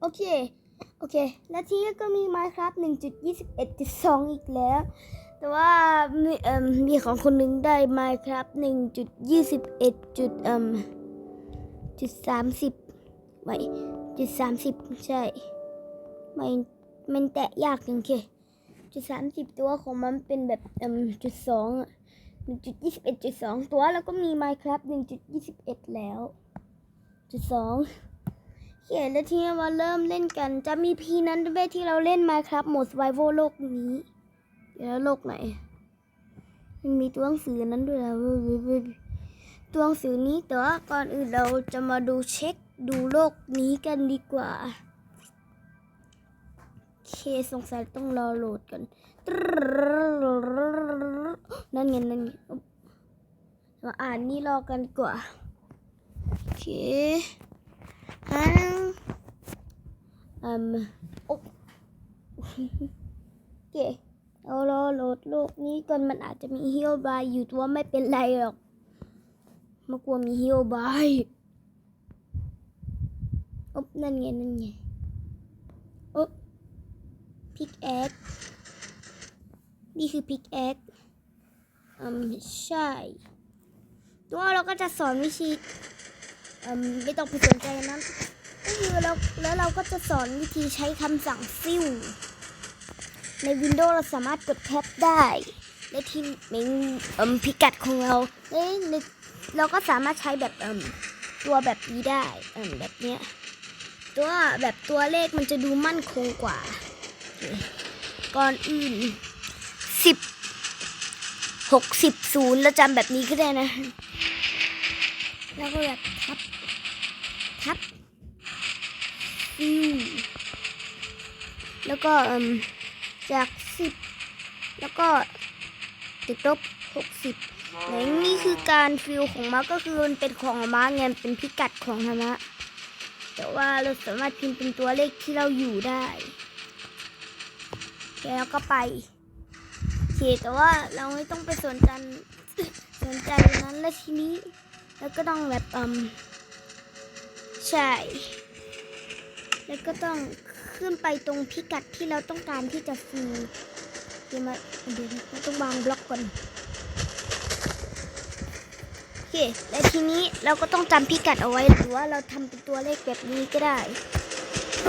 โอเค โอเค แล้วทีนี้ก็มี Minecraft 1.21.2 อีกแล้ว แต่ว่ามีเอ่มมีของคนหนึ่งได้ Minecraft 1.21 จุดเอ่มจุด30ไว้จุด30ใช่ไม่มันแตะยากจังเคจุด30ตัวของมันเป็นแบบเอ่มจุด2อะ1.21.2ตัวแล้วก็มี Minecraft 1.21แล้วจุด2 เขียนแล้วทีนี้มาเริ่มเล่นกัน จะมีพีนั้นด้วยที่เราเล่นมาครับโหมด survival โลกนี้แล้วโลกไหน มันมีตัวหนังสือนั้นด้วยนะเว้ยเว้ยเว้ยตัวหนังสือนี้แต่ว่าก่อนอื่นเราจะมาดูเช็คดูโลกนี้กันดีกว่าเคสงสัยต้องรอโหลดกัน นั่นไงนั่นไงมาอ่านนี่รอกันดีกว่า โอเคฮัล อืมโอเคเอารอโหลดโลกนี้ก่อนมันอาจจะมีฮิโอบายอยู่ตัวไม่เป็นไรหรอกมากลัวมีฮิโอบายอ๊บนั่นไงนั่นไงอ๊บพิกแอคนี่คือพิกแอคอืมใช่ตัวเราก็จะสอนวิธีอืมไม่ต้องไปสนใจนั้น ก็คือเราแล้วเราก็จะสอนวิธีใช้คำสั่งฟิวใน Windows เราสามารถกดแท็บได้และที่เมนเอ่มพิกัดของเราเอ้ยในเราก็สามารถใช้แบบเอมตัวแบบนี้ได้เอมแบบเนี้ยตัวแบบตัวเลขมันจะดูมั่นคงกว่า ก่อนอื่นสิบหกสิบศูนย์เราจำแบบนี้ก็ได้นะ แล้วก็แบบทับ ทับ ฟิวแล้วก็จากสิบแล้วก็ติดลบหกสิบนี่คือการฟิวของม้าก็คือมันเป็นของม้าไงมเป็นพิกัดของธรรมะแต่ว่าเราสามารถพิมพ์เป็นตัวเลขที่เราอยู่ได้แล้วก็ไปโอเคแต่ว่าเราไม่ต้องไปสนใจสนใจนั้นแล้วทีนี้ แล้วก็ต้องแบบอืมใช่ แล้วก็ต้องขึ้นไปตรงพิกัดที่เราต้องการที่จะฟิวเดี๋ยวมาเดี๋ยวเราต้องวางบล็อกก่อนโอเคและทีนี้เราก็ต้องจำพิกัดเอาไว้หรือว่าเราทำเป็นตัวเลขแบบนี้ก็ได้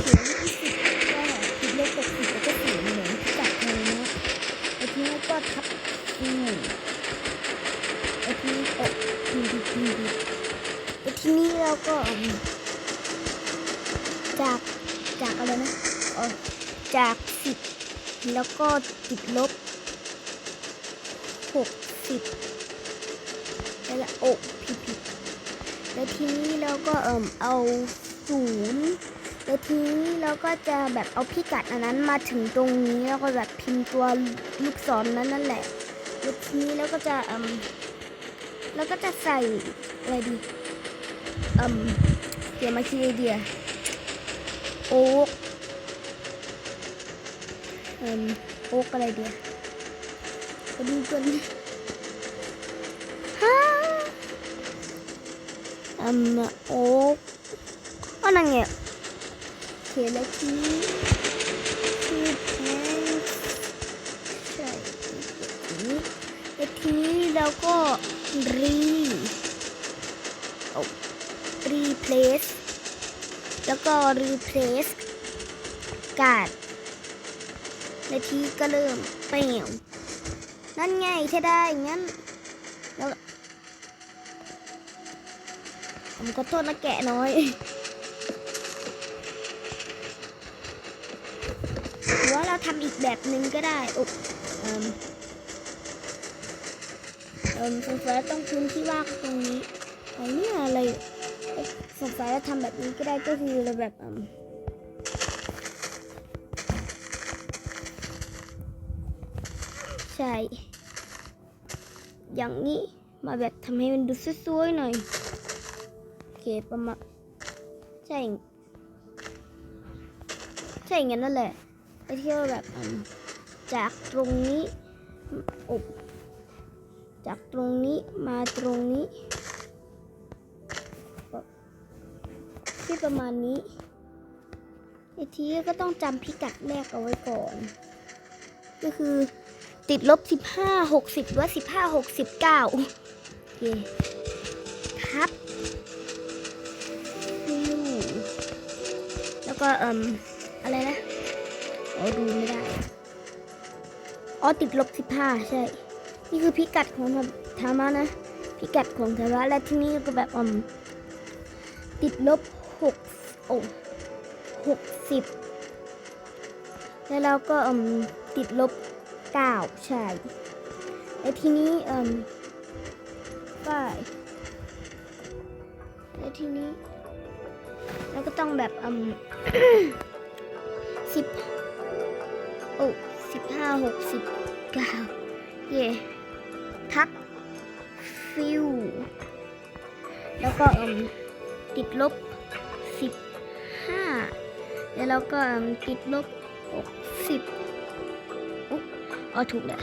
ถึงที่สิบก็ติดเลขหกสิบแล้วก็สี่เหมือนพิกัดเลยนะไอ้ทีนี้ก็ทับฟิวไอ้ทีนี้เออดีดีดีดีไอทีนี้เราก็ จากจากอะไรนะเออจากสิบแล้วก็ติดลบหกสิบแล้วละโอ้ผิดผิดแล้วทีนี้เราก็เอิ่มเอาศูนย์แล้วทีนี้เราก็จะแบบเอาพิกัดอันนั้นมาถึงตรงนี้แล้วก็แบบพิมพ์ตัวลูกศรนั้นนั่นแหละแล้วทีนี้เราก็จะเอิ่มแล้วก็จะใส่อะไรดีเอิ่มเดี๋ยวมาคิดไอเดีย โอ๊กเอ่มโอ๊กอะไรเดียวไปดูกันฮ่าเอ่มโอ๊กก็นั่นไงเขียนแล้วทีชื่อแพงใช่นี้แล้วทีนี้เราก็รีโอ้รีเพลส แล้วก็ replace การ์ดและทีก็เริ่มเปลี่ยนนั่นไงถ้าได้งั้นแล้วผมก็โทษนะแกะน้อยหรือว่าเราทำอีกแบบหนึ่งก็ได้อุบเอ่มเอ่มสงสัยต้องพื้นที่ว่างตรงนี้ไอันนี้อะไร สงสัยเราทำแบบนี้ก็ได้ก็คือเราแบบใช่ อย่างนี้มาแบบทำให้มันดูสวยๆหน่อยโอเคประมาณใช่ใช่อย่างนั้นนั่นแหละไปเที่ยวแบบจากตรงนี้อบจากตรงนี้มาตรงนี้ ที่ประมาณนี้ไอทีก็ต้องจำพิกัดแรกเอาไว้ก่อน ก็คือติดลบ 15 60หรือว่า 15 69 โอเคครับแล้วก็เอ่มอะไรนะอ๋อดูไม่ได้ อ๋อติดลบ 15 ใช่ นี่คือพิกัดของธรรมะนะ พิกัดของธรรมะและที่นี่ก็แบบอืมติดลบ โอ้60แล้วเราก็ติดลบ9ใช่และทีนี้อืมก็และทีนี้เราก็ต้องแบบอืมสิบโอ้สิบห้าหกสิบเก้าเย่ทักฟิวแล้วก็อืมติดลบ แล้วเราก็ติดลบ60อุ๊อ๋อถูกแล้ว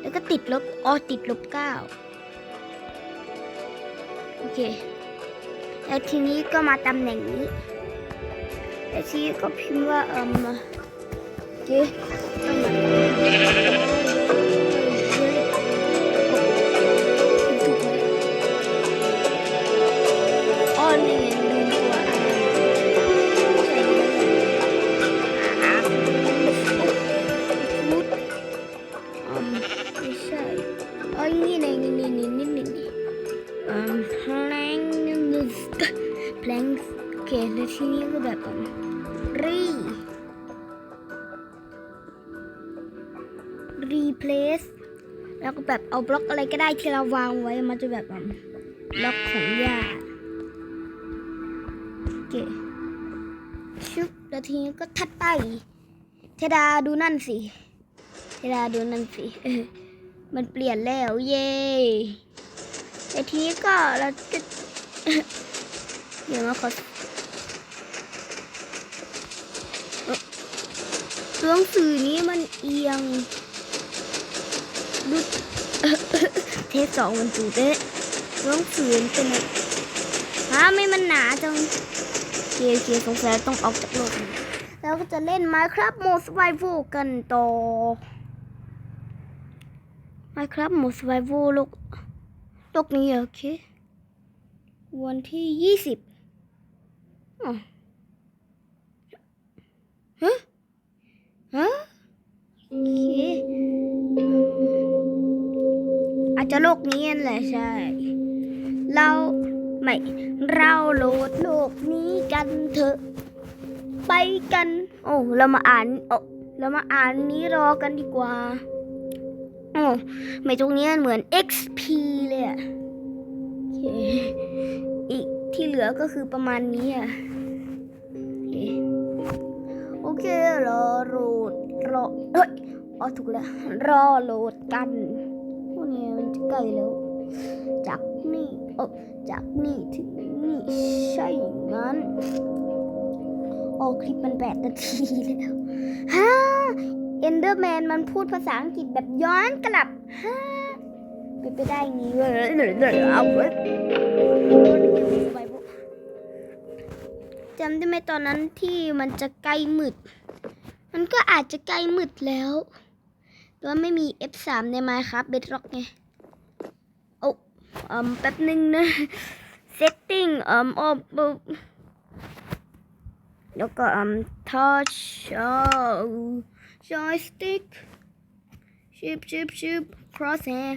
แล้วก็ติดลบอ๋อติดลบ9โอเคแล้วทีนี้ก็มาตำแหน่งนี้แล้วทีนี้ก็พิมพ์ว่าเอ่มโอเค อ๋อนี่ไงนี่นี่นี่นี่นี่นี่อืมแพลงนี่นี่แพลงโอเคแล้วทีนี้ก็แบบอืมรี replace แล้วก็แบบเอาบล็อกอะไรก็ได้ที่เราวางไว้มันจะแบบบล็อกของหญ้าโอเคชุบแล้วทีนี้ก็ทัดไปเทดาดูนั่นสิเทดาดูนั่นสิ มันเปลี่ยนแล้วเย้แต่ทีก็เราจะเดี๋ยวมาขอตัวหนังสือนี้มันเอียงดูเทปสองมันตูเตะตัวหนังสือเป็นฮะไม่มันหนาจังเกียร์เกียร์สงสัยต้องออกจากโลกแล้วก็จะเล่น Minecraft Mode Survival กันต่อ Minecraft Mode Survival โลกโลกนี้โอเค วันที่ยี่สิบฮะฮะโอเคอาจจะโลกนี้นั่นแหละใช่ เราไม่เราโหลดโลกนี้กันเถอะ ไปกัน โอ้เรามาอ่านโอ้เรามาอ่านนี้รอกันดีกว่า โอ้ไม่ตรงนี้มันเหมือน XP เลยอะโอเคอีกที่เหลือก็คือประมาณนี้อะโอเคโอเครอโหลดรอเฮ้ยอ๋อถูกแล้วรอโหลดกันพวกนี้มันจะใกล้แล้ว จากนี่เออจากนี่ถึงนี่ใช่งั้นโอ้คลิปมันแปดนาทีแล้วฮ่า เอนเดอร์แมนมันพูดภาษาอังกฤษแบบย้อนกลับฮ่าเป็นไปได้ไงี้เว้ยเอาเว้ยจำได้ไหมตอนนั้นที่มันจะใกล้มืด มันก็อาจจะใกล้มืดแล้วแต่ว่าไม่มี F3 ใน Minecraft Bedrock ไงโอ้อืมแป๊บนึงนะ setting อืมโอ้โอ้แล้วก็อืม touch โอ้ joystick ชิบชิบชิบ crosshair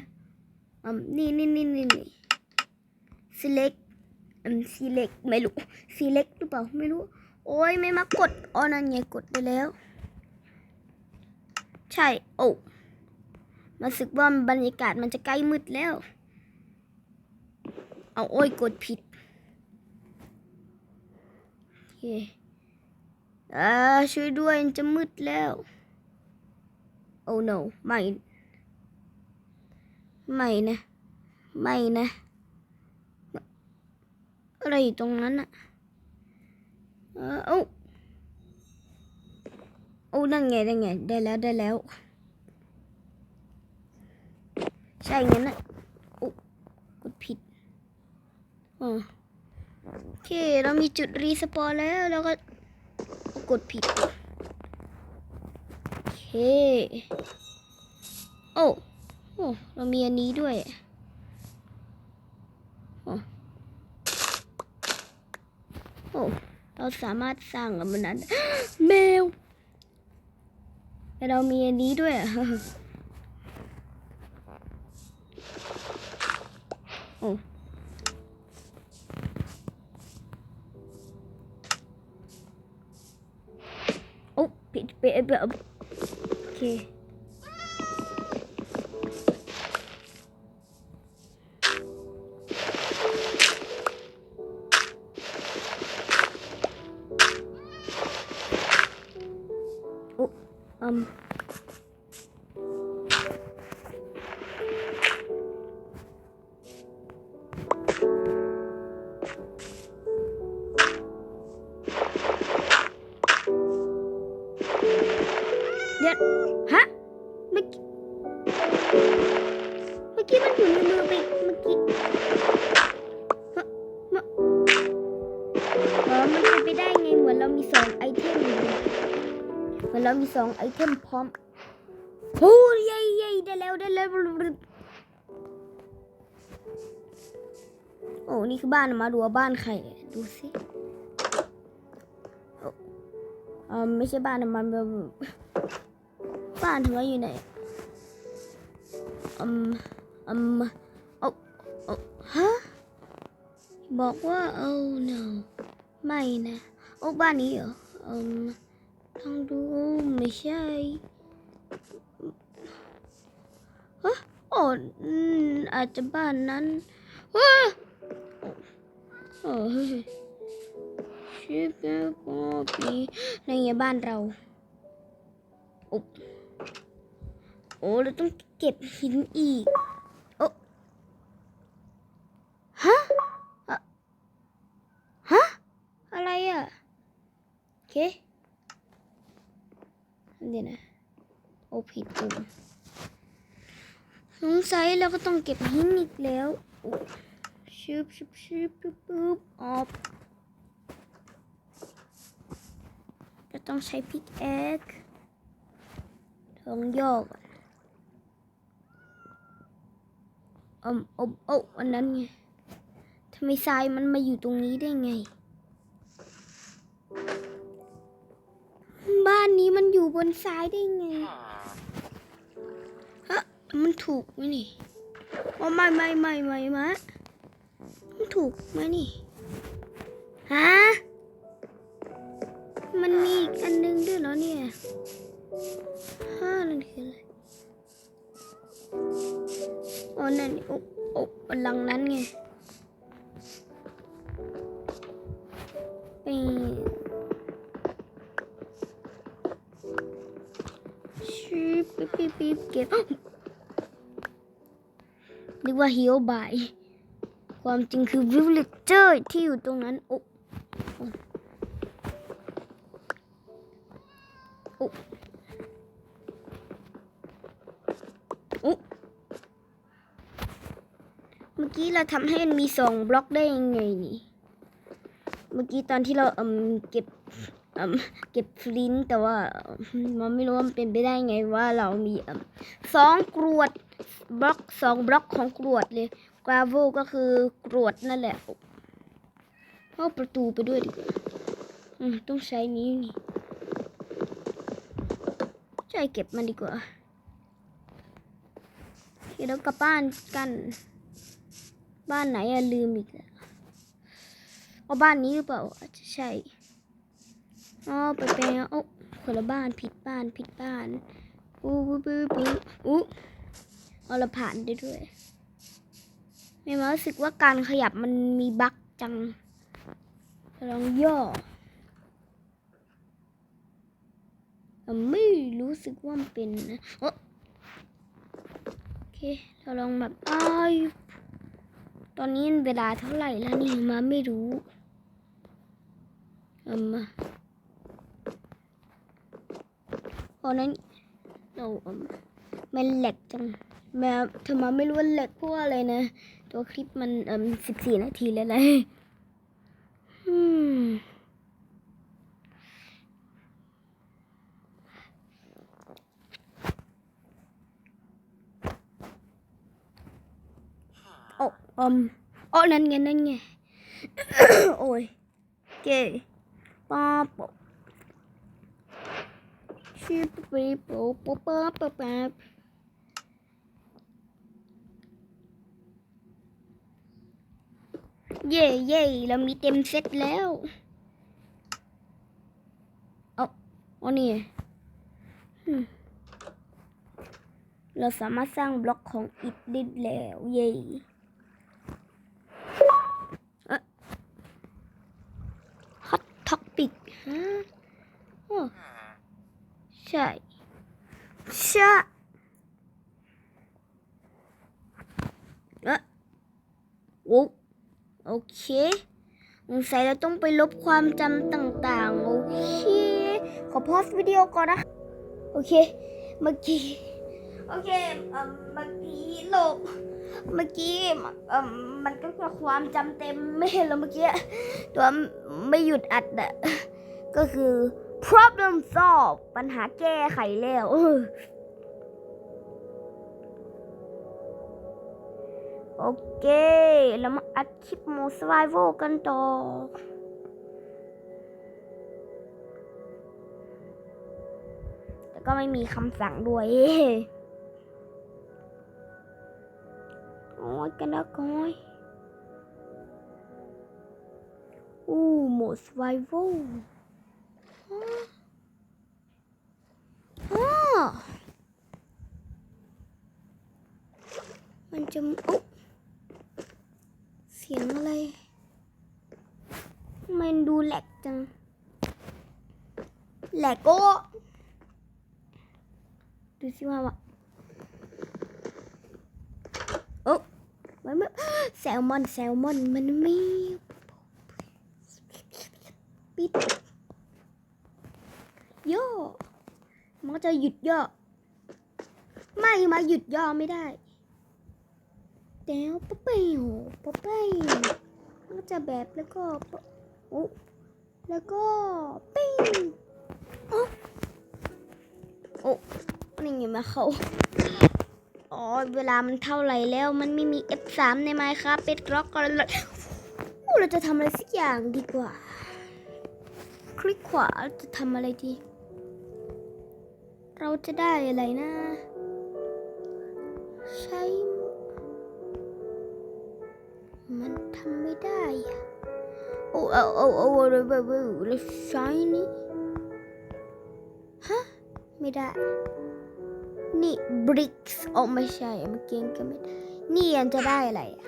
อืมนี่นี่นี่นี่นี่ select อืม select ไม่รู้ select หรือเปล่าไม่รู้ โอ้ยไม่มากดอ๋อนั่นไงกดไปแล้ว ใช่ โอ้มาสึกว่าบรรยากาศมันจะใกล้มืดแล้ว เอาโอ้ยกดผิดโอเคอ่าช่วยด้วยจะมืดแล้ว โอ้ no ไม่ ไม่นะ ไม่นะ อะไรอยู่ตรงนั้นอะเออเอ้าโอ้นั่นไงนั่นไง ได้แล้ว ได้แล้ว ใช่งั้นนะโอ้กดผิดโอเค เรามีจุดรีสปอนแล้ว แล้วก็กดผิด โอเคโอ้โอ้เรามีอันนี้ด้วยโอ้โอ้เราสามารถสร้างกับมันนั้นแมวแต่เรามีอันนี้ด้วยโอ้โอ้ผิดเป๊ะแบบ โอ สองไอเทมพร้อมโอ้ยเย้เย้ได้แล้วได้แล้วโอ้นี่คือบ้านมาดูว่าบ้านใครดูสิอ้เออไม่ใช่บ้านมันแบบบ้านทำไมอยู่ไหนอืมอืมโอ้โอ้ฮะบอกว่าโอ้ no ไม่นะ โอ้บ้านนี้เหรออืม ต้องดูไม่ใช่ฮะโอ้ออาจจะบ้านนั้นว้าโอ้ยชิบะโกปีในบ้านเราโอ้โอ้เราต้องเก็บหินอีกโอ้ฮะอะฮะอะไรอะโอเค เดี๋ยวนะ โอ้ผิดปุ่มสงสัยเราก็ต้องเก็บหินอีกแล้วชึบชึบชึบปึ๊บปึ๊บออกจะต้องใช้พิกแอคทองโยกอมอบโอ้อันนั้นไงทำไมทรายมันมาอยู่ตรงนี้ได้ไง บ้านนี้มันอยู่บนทรายได้ไงฮะมันถูกไหมนี่อ๋อไม่ไม่ไม่ไม่มะมันถูกไหมนี่ฮะมันมีอีกอันนึงด้วยเหรอเนี่ยห้านั่นคืออะไรอ๋อนั่นโอ้โอ้บัลลังก์นั้นไงไปชิ ปิ๊บปิ๊บเก็บนึกว่าฮิวบาย ความจริงคือวิลเลจเจอร์ที่อยู่ตรงนั้น โอ้โอ้โอ้เมื่อกี้เราทำให้มันมีสองบล็อกได้ยังไงนี่ เมื่อกี้ตอนที่เราเอืมเก็บ เก็บฟลินต์แต่ว่ามันไม่รู้ว่ามันเป็นไปได้ไงว่าเรามีสองกรวดบล็อกสองบล็อกของกรวดเลยกราโวก็คือกรวดนั่นแหละเอาประตูไปด้วยดีกว่าอืมต้องใช้นี้นี่ใช่เก็บมันดีกว่าเดี๋ยวกลับบ้านกัน บ้านไหนอะลืมอีกแล้วเอาบ้านนี้หรือเปล่าอาจจะใช่ อ๋อไปไปโอ้คนละบ้านผิดบ้านผิดบ้านอู้บูบูบูอู้เอาเราผ่านได้ด้วยไม่มารู้สึกว่าการขยับมันมีบั๊กจังลองย่อแต่ไม่รู้สึกว่ามันเป็นนะโอะโอเคเราลองแบบอ้ายตอนนี้เวลาเท่าไหร่แล้วนี่มาไม่รู้เอืม เพราะนั้นเรามันเหล็กจังแม้ทำไมไม่รู้ว่าเหล็กเพราะอะไรนะ ตัวคลิปมันเอ่มสิบสี่นาทีแล้วเลยโอ้อมโอ้นั่นไงนั่นไง โอ้ยเก๋ป๊าป๊ บชิปปีโปปปปปปปเย่เย่เรามีเต็มเซตแล้วเอาเอานี่เราสามารถสร้างบล็อกของอิฐได้แล้ว เย่ฮอตท็อปิกฮะ ใช่ใช่เอะโอ้โอเคสงสัยเราต้องไปลบความจำต่างๆ โอเค ขอพอสวิดีโอก่อนนะ โอเค เมื่อกี้ โอเคเอ่อเมื่อกี้ลกเมื่อกี้เอ่อมันก็คือความจำเต็มไม่เห็นแล้วเมื่อกี้ ตัวไม่หยุดอัดอะก็คือ problem solve ปัญหาแก้ไขแล้วโอเคแล้วมาอัดคลิปโม survival กันต่อ แต่ก็ไม่มีคำสั่งด้วย โอ้ยกันนะก้อยอู้โหมด survival อ๋อ มันจะอุ๊บเสียงอะไร มันดูแหลกจัง แหลกโก้ดูสิว่าว่าโอ้มันไม่แซลมอนแซลมอนมันไม่ปิด ย่อมันก็จะหยุดย่อ ไม่มาหยุดย่อไม่ได้แต้วป๊ะเปยวป๊ะเปยมันก็จะแบบแล้วก็โอ้แล้วก็ปิ้งโอ้โอ้นี่ไงมาเขาอ๋อเวลามันเท่าไหร่แล้วมันไม่มี F3 ในไมค์ครับเป็ดล็อกก็เลยโอ้เราจะทำอะไรสักอย่างดีกว่า คลิกขวาจะทำอะไรดี เราจะได้อะไรนะ ใช้ มันทำไม่ได้อะโอ้โอ้โอ้โอ้โอ้โอ้โอ้แล้วใช้นี่ฮะ ไม่ได้ นี่ bricks โอ้ไม่ใช่เมื่อกี้ก็ไม่ได้นี่ยังจะได้อะไรอะ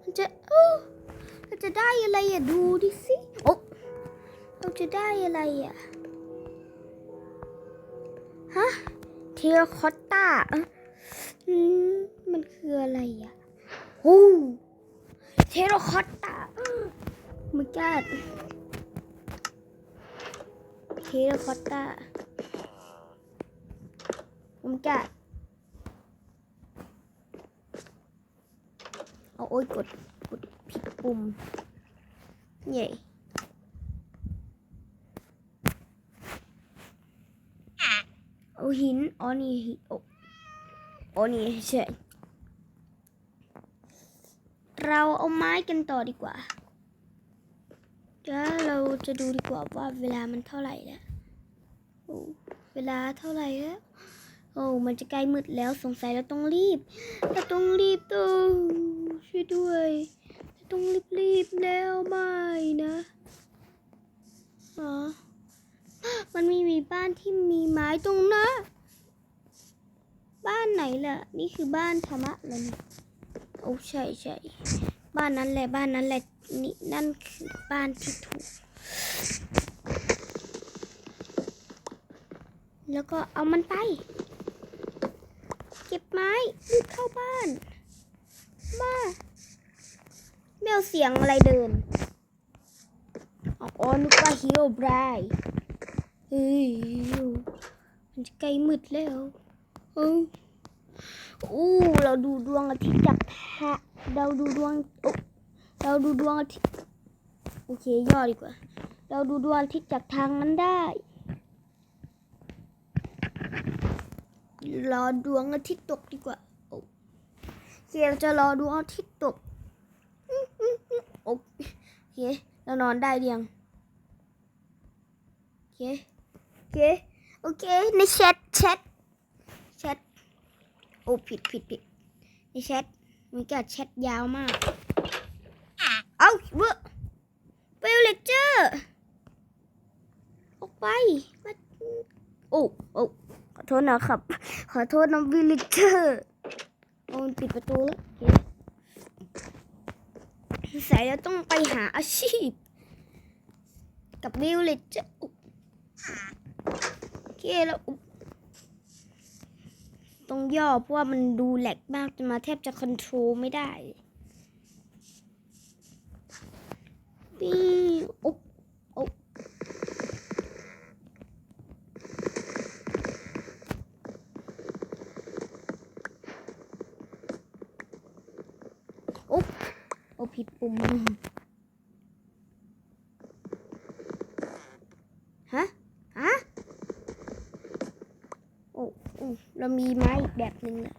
มันจะเอ้จะได้อะไรอะ ดูดิสิ เราจะได้อะไรอะ ฮะเทรคอตตาอืมมันคืออะไรอะโอ้เทรคอตตามันกัดเทรคอตตามันกัดเอาโอ้ยกดกดผิดปุ่มเย่ เอาหินอ๋อนี่หินโอ้อ๋อนี่ใช่เราเอาไม้กันต่อดีกว่าแล้วเราจะดูดีกว่าว่าเวลามันเท่าไหร่แล้วเวลาเท่าไหร่แล้วโอ้มันจะใกล้มืดแล้วสงสัยเราต้องรีบเราต้องรีบต้องช่วยด้วยเราต้องรีบรีบแล้วไม่นะอ๋อ มันม่มีบ้านที่มีไม้ตรงนะบ้านไหนล่ะ นี่คือบ้านธรรมะเหรอเนี่ยโอ้ใช่ใช่บ้านนั้นแหละบ้านนั้นแหละนี่นั่นคือบ้านที่ถูก แล้วก็เอามันไป เก็บไม้รีบเข้าบ้านมาแมวเสียงอะไรเดินอ๋อนึกว่าฮิโรบราย เฮ้ยมันจะใกล้มืดแล้วเอออู้เราดูดวงอาทิตย์จากแทะเราดูดวงโอ้เราดูดวงอาทิตย์โอเคย่อดีกว่า เราดูดวงอาทิตย์จากทางนั้นได้รอดวงอาทิตย์ตกดีกว่าโอเคเราจะรอดูอาทิตย์ตกโอเคเรานอนได้เรียงโอเค เค โอเค ในแชทแชทแชทโอ้ผิดผิดผิดในแชทมีการแชทยาวมาก เอ้าเวอร์เวลเลเจอร์ออกไปมาโอ้โอ้ขอโทษนะครับ ขอโทษน้องวิลเลเจอร์โอ้มันปิดประตูแล้วสายเราต้องไปหาอาชีพ กับวิลเลเจอร์ โอเคแล้วต้องย่อเพราะว่ามันดูแหลกมากจนมาแทบจะคอนโทรลไม่ได้ปีโอ๊ะโอ๊ะโอ๊ะโอ้ผิดปุ่มฮะ ฮะ โอ้โอ้ เรามีไม้อีกแบบหนึ่งนะ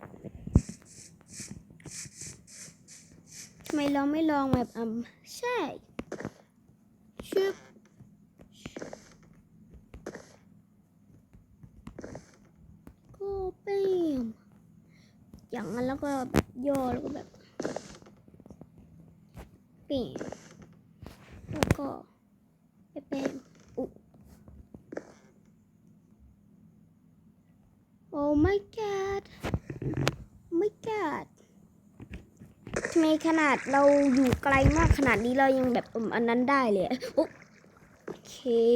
ทำไมเราไม่ลองแบบอืมใช่ชึบก็เป้มอย่างนั้นแล้วก็ย่อแล้วก็แบบเป้มแล้วก็เป้มอุโอ้ my god my god ทำไมข นาดเราอยู่ไกลมากขนาดนี้เรายังแบบอมอันนั้นได้เลยโอโอเค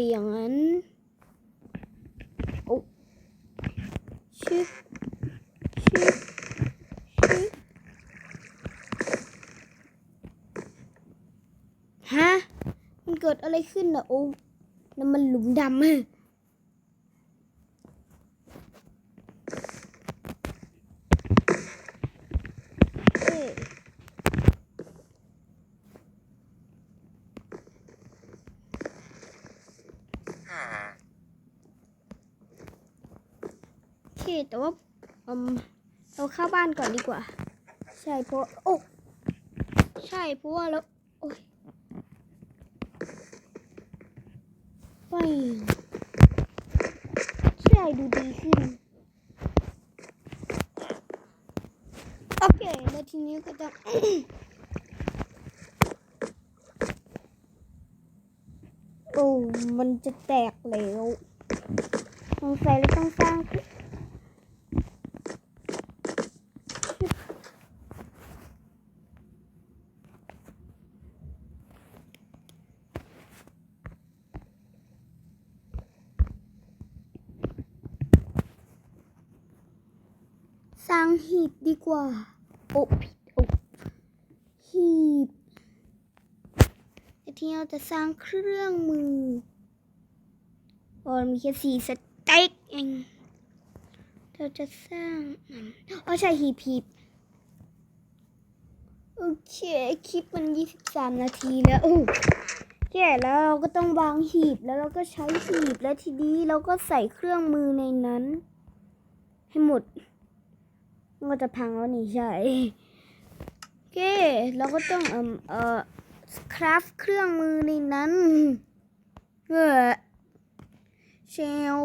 อย่างนั้นโอ้ชึบชึบชึบฮะมันเกิดอะไรขึ้นนะโอ้นั่นมันหลุมดำอะเอ้ย โอเค แต่ว่าเราเข้าบ้านก่อนดีกว่า ใช่เพราะโอ้ใช่เพราะว่าแล้วโอ้ยไม่ใช่ดูดีขึ้นโอเคแล้วทีนี้ก็จะโอ้มันจะแตกแล้วสงสัยเราต้องสร้าง ร้างหีบดีกว่า โอ้ผิดโอ้หีบที่เราจะสร้างเครื่องมือโอ้มีแค่สี่สเต็กเองเราจะสร้างอ๋อใช่หีบหีบโอเค คลิปมันยี่สิบสามนาทีแล้วโอ้แย่แล้วเราก็ต้องวางหีบแล้วเราก็ใช้หีบแล้วทีนี้เราก็ใส่เครื่องมือในนั้น ให้หมด มันจะพังแล้วนี่ใช่โอเคเราก็ต้องเอ่อเอ่อคราฟเครื่องมือในนั้นเออเชล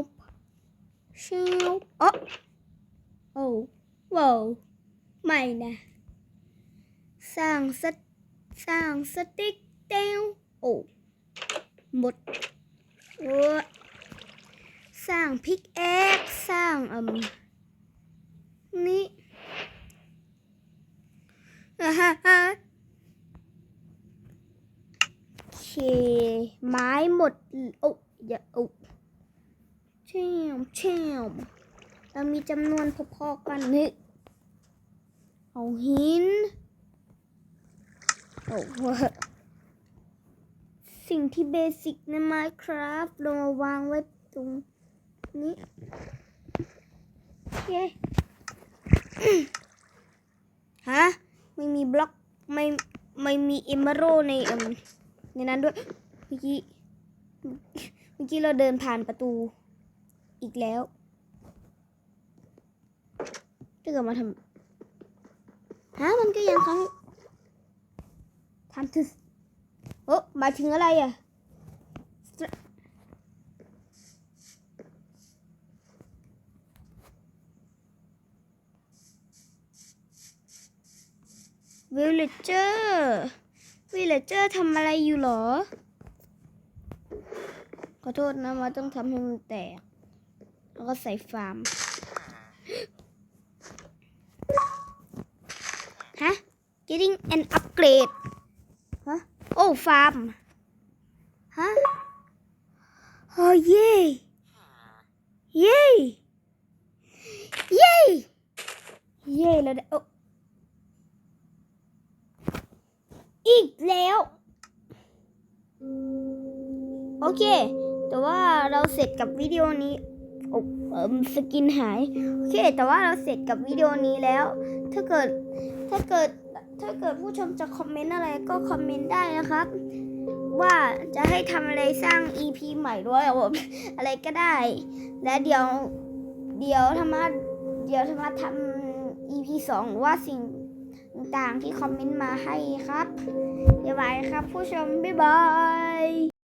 เชลอ๋อโอ้ว้าวไม่นะ สร้างสตสร้างสติ๊กเตลโอ้หมดโอ้สร้างพิกแอคสร้างเอ่มนี่ โอเค ไม้หมด โอ้อย่าโอ้เช่มเช่มเรามีจำนวนพอๆกันนี่เอาหินโอ้โหสิ่งที่เบสิกใน Minecraft เรามาวางไว้ตรงนี้โอเคฮะ ไม่มีบล็อกไม่ไม่มีเอมเมอรัลในเอ็มในนั้นด้วยเมื่อกี้เมื่อกี้เราเดินผ่านประตูอีกแล้วถ้าเกิดมาทำฮะมันก็ยังครั้งทำถึงโอ้มาถึงอะไรอะ วิลเลเจอร์วิลเลเจอร์ทำอะไรอยู่หรอ ขอโทษนะมาต้องทำให้มันแตก แล้วก็ใส่ฟาร์ม ฮะ getting an upgrade ฮะ โอ้ ฟาร์ม ฮะ โอ้เย่เย่เย่เย่แล้วได้โอ้ อีกแล้ว โอเค แต่ว่าเราเสร็จกับวิดีโอนี้โอ้เอิ่มสกินหาย โอเค แต่ว่าเราเสร็จกับวิดีโอนี้แล้ว ถ้าเกิด ถ้าเกิด ถ้าเกิดผู้ชมจะคอมเมนต์อะไรก็คอมเมนต์ได้นะครับ ว่าจะให้ทำอะไรสร้าง EP ใหม่ด้วยแบบอะไรก็ได้ และเดี๋ยว เดี๋ยวธรรมะเดี๋ยวธรรมะทำ EP สองว่าสิ่ง ต่างๆที่คอมเมนต์มาให้ครับบ๊ายบายครับผู้ชมบ๊ายบาย